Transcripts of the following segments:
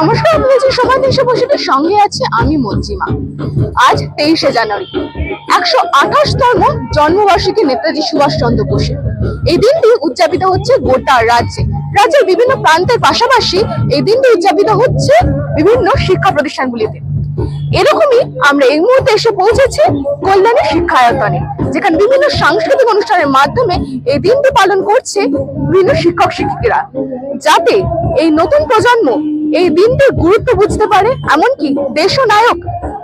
নমস্কার বলছি সময় দেশে বসেদের সঙ্গে আছে আমি মঞ্জিমা। আজ তেইশে জানুয়ারি, একশো আঠাশতম জন্মবার্ষিকী নেতাজি সুভাষচন্দ্র বোসের এই দিনটি উদযাপিত হচ্ছে গোটা রাজ্যে। রাজ্যের বিভিন্ন প্রান্তের পাশাপাশি এই দিনটি উদযাপিত হচ্ছে বিভিন্ন শিক্ষা প্রতিষ্ঠানগুলিতে। এরকমই আমরা এই মুহূর্তে এসে পৌঁছেছি কল্যাণী শিক্ষায়তনে, যেখানে বিভিন্ন সাংস্কৃতিক অনুষ্ঠানের মাধ্যমে এই দিনটি পালন করছে বিভিন্ন শিক্ষক শিক্ষিকারা যাতে এই নতুন প্রজন্ম এই দিনটির গুরুত্ব বুঝতে পারে? এমনকি দেশ নায়ক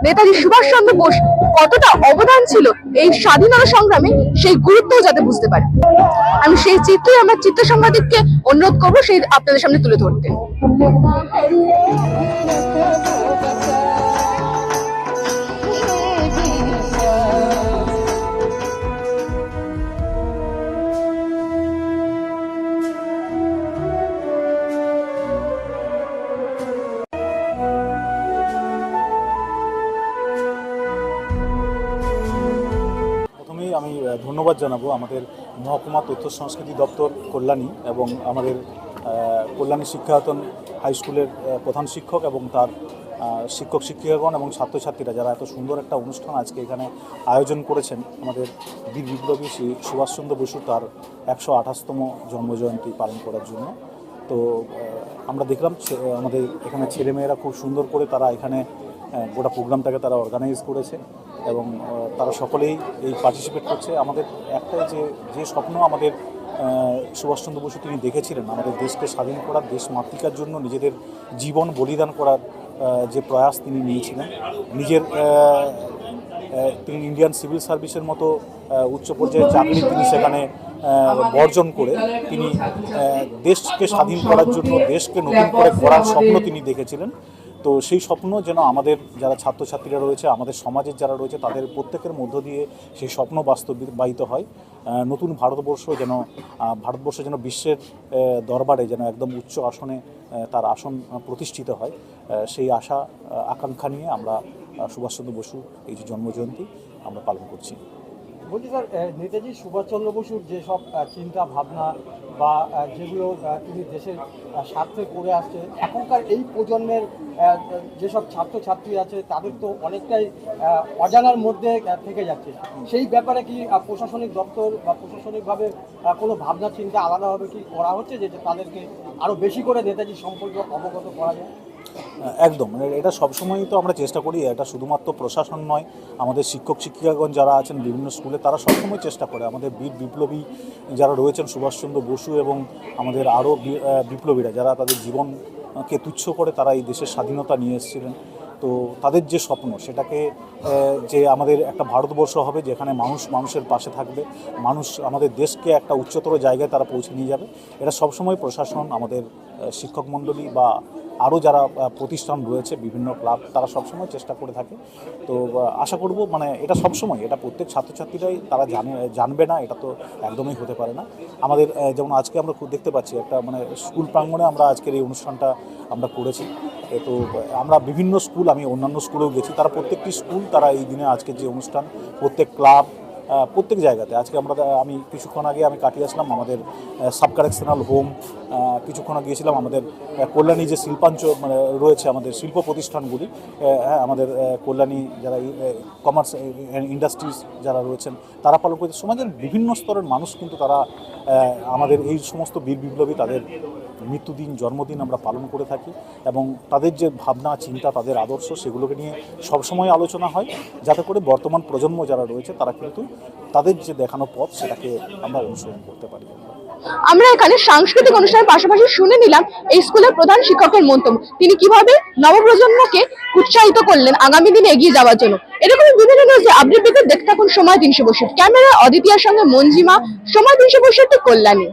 নেতাজি সুভাষচন্দ্র বোস কতটা অবদান ছিল এই স্বাধীনতা সংগ্রামে সেই গুরুত্বও যাতে বুঝতে পারে। আমি সেই চিত্রই আমার চিত্র সাংবাদিককে অনুরোধ করব, সেই আপনাদের সামনে তুলে ধরতে। ধন্যবাদ জানাব আমাদের মহকুমা তথ্য সংস্কৃতি দপ্তর কল্যাণী এবং আমাদের কল্যাণী শিক্ষায়তন হাই স্কুলের প্রধান শিক্ষক এবং তার শিক্ষক শিক্ষিকাগণ এবং ছাত্রছাত্রীরা যারা এত সুন্দর একটা অনুষ্ঠান আজকে এখানে আয়োজন করেছেন। আমাদের বীর বিপ্লবী শ্রী সুভাষচন্দ্র বসু তার একশো আঠাশতম জন্মজয়ন্তী পালন করার জন্য। তো আমরা দেখলাম আমাদের এখানে ছেলেমেয়েরা খুব সুন্দর করে তারা এখানে গোটা প্রোগ্রামটাকে তারা অর্গানাইজ করেছে এবং তারা সকলেই এই পার্টিসিপেট করছে। আমাদের একটাই যে যে স্বপ্ন আমাদের সুভাষচন্দ্র বসু তিনি দেখেছিলেন, আমাদের দেশকে স্বাধীন করার, দেশ মাতৃকার জন্য নিজেদের জীবন বলিদান করার যে প্রয়াস তিনি নিয়েছিলেন। নিজের তিনি ইন্ডিয়ান সিভিল সার্ভিসের মতো উচ্চ পর্যায়ের চাকরি তিনি সেখানে বর্জন করে তিনি দেশকে স্বাধীন করার জন্য, দেশকে নতুন করে গড়ার স্বপ্ন তিনি দেখেছিলেন। তো সেই স্বপ্ন যেন আমাদের যারা ছাত্রছাত্রীরা রয়েছে, আমাদের সমাজের যারা রয়েছে, তাদের প্রত্যেকের মধ্য দিয়ে সেই স্বপ্ন বাস্তবায়িত হয়। নতুন ভারতবর্ষ যেন ভারতবর্ষ যেন বিশ্বের দরবারে যেন একদম উচ্চ আসনে তার আসন প্রতিষ্ঠিত হয়। সেই আশা আকাঙ্ক্ষা নিয়ে আমরা সুভাষচন্দ্র বসু এই যে জন্মজয়ন্তী আমরা পালন করছি। বলছি স্যার নেতাজি সুভাষচন্দ্র বসুর যেসব চিন্তা, ভাবনা বা যেগুলো তিনি দেশের স্বার্থে করে আসছে, এখনকার এই প্রজন্মের যেসব ছাত্রছাত্রী আছে, তাদের তো অনেকটাই অজানার মধ্যে থেকে যাচ্ছে। সেই ব্যাপারে কি প্রশাসনিক দপ্তর বা প্রশাসনিকভাবে কোনো ভাবনা, চিন্তা আলাদাভাবে কি করা হচ্ছে, যে তাদেরকে আরও বেশি করে নেতাজি সম্পর্কে অবগত করা যায়? একদম। মানে এটা সবসময়ই তো আমরা চেষ্টা করি, এটা শুধুমাত্র প্রশাসন নয়, আমাদের শিক্ষক, শিক্ষিকাগণ যারা আছেন বিভিন্ন স্কুলে, তারা সবসময় চেষ্টা করে। আমাদের বীর বিপ্লবী যারা রয়েছেন, সুভাষচন্দ্র বসু এবং আমাদের আরও বিপ্লবীরা যারা তাদের জীবনকে তুচ্ছ করে তারা এই দেশের স্বাধীনতা নিয়ে এসেছিলেন। তো তাদের যে স্বপ্ন, সেটাকে যে আমাদের একটা ভারতবর্ষ হবে, যেখানে মানুষ মানুষের পাশে থাকবে, মানুষ আমাদের দেশকে একটা উচ্চতর জায়গায় তারা পৌঁছে নিয়ে যাবে, এটা সবসময় প্রশাসন, আমাদের শিক্ষক মণ্ডলী বা আরও যারা প্রতিষ্ঠান রয়েছে, বিভিন্ন ক্লাব, তারা সবসময় চেষ্টা করে থাকে। তো আশা করব মানে এটা সবসময়, এটা প্রত্যেক ছাত্রছাত্রীরাই তারা জানে, জানবে না, এটা তো একদমই হতে পারে না। আমাদের যেমন আজকে আমরা খুব দেখতে পাচ্ছি, একটা মানে স্কুল প্রাঙ্গণে আমরা আজকের এই অনুষ্ঠানটা আমরা করেছি। তো, আমরা বিভিন্ন স্কুল, আমি অন্যান্য স্কুলেও গেছি, তারা প্রত্যেকটি স্কুল, তারা এই দিনে আজকের যে অনুষ্ঠান, প্রত্যেক ক্লাব প্রত্যেক জায়গাতে। আজকে আমরা, আমি কিছুক্ষণ আগে আমি কাটিয়ে আসলাম আমাদের সাব কারেকশনাল হোম কিছুক্ষণ গিয়েছিলাম আমাদের কল্যাণী যে শিল্পাঞ্চ মানে রয়েছে আমাদের শিল্প প্রতিষ্ঠানগুলি হ্যাঁ আমাদের কল্যাণী যারা কমার্স ইন্ডাস্ট্রিজ যারা রয়েছেন, তারা পালন করছে। সমাজের বিভিন্ন স্তরের মানুষ কিন্তু তারা আমাদের এই সমস্ত বীর বিপ্লবী তাদের মৃত্যুদিন জন্মদিন আমরা পালন করে থাকি এবং তাদের যে ভাবনা, চিন্তা, তাদের আদর্শ সেগুলোকে নিয়ে সবসময় আলোচনা হয়। যাতে করে বর্তমান প্রজন্ম যারা রয়েছে, তারা কিন্তু তাদের যে দেখানো পথ, সেটাকে আমরা অনুসরণ করতে পারি। আমরা এখানে সাংস্কৃতিক অনুষ্ঠানের পাশাপাশি শুনে নিলাম এই স্কুলের প্রধান শিক্ষকের মন্তব্য। তিনি কীভাবে নবপ্রজন্মকে উৎসাহিত করলেন আগামী দিনে এগিয়ে যাওয়ার জন্য? এরকম বিভিন্ন নিউজে আপডেট পেতে দেখতে থাকুন সময় তিনশো বসে ক্যামেরা অদিতিয়ার সঙ্গে মঞ্জিমা। সময় তিনশো বসে কল্যাণী।